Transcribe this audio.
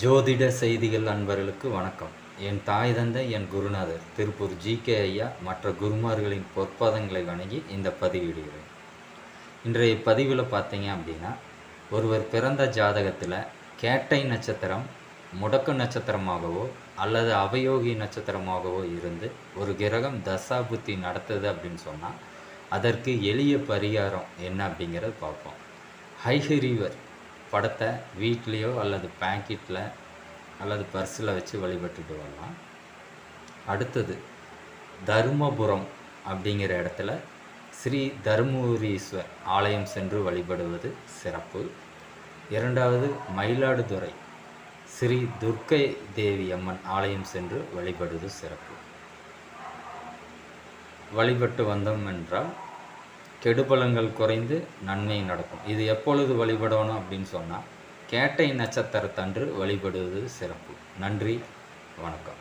ஜோதிட செய்திகள் அன்பர்களுக்கு வணக்கம். என் தாய் தந்தை என் குருநாதர் திருப்பூர் ஜி. கே. ஐயா மற்ற குருமார்களின் பொற்பதங்களை வணங்கி இந்த பதிவிடுகிறேன். இன்றைய பதிவில் பார்த்தீங்க அப்படின்னா ஒருவர் பிறந்த ஜாதகத்தில் கேட்டை நட்சத்திரம் முடக்கு நட்சத்திரமாகவோ அல்லது அவயோகி நட்சத்திரமாகவோ இருந்து ஒரு கிரகம் தசாபுத்தி நடத்துது அப்படின்னு சொன்னால் அதற்கு எளிய பரிகாரம் என்ன அப்படிங்கிறத பார்ப்போம். ஹைஹரிவர் படத்தை வீட்லேயோ அல்லது பேக்கெட்டில் அல்லது பர்ஸில் வச்சு வழிபட்டுட்டு வரலாம். அடுத்தது தருமபுரம் அப்படிங்கிற இடத்துல ஸ்ரீ தருமபுரீஸ்வர் ஆலயம் சென்று வழிபடுவது சிறப்பு. இரண்டாவது மயிலாடுதுறை ஸ்ரீ துர்க்கை தேவி அம்மன் ஆலயம் சென்று வழிபடுவது சிறப்பு. வழிபட்டு வந்தோம் என்றால் கெடுபலங்கள் குறைந்து நன்மை நடக்கும். இது எப்பொழுது வழிபடணும் அப்படின்னு சொன்னால் கேட்டை நட்சத்திரத்தன்று வழிபடுவது சிறப்பு. நன்றி வணக்கம்.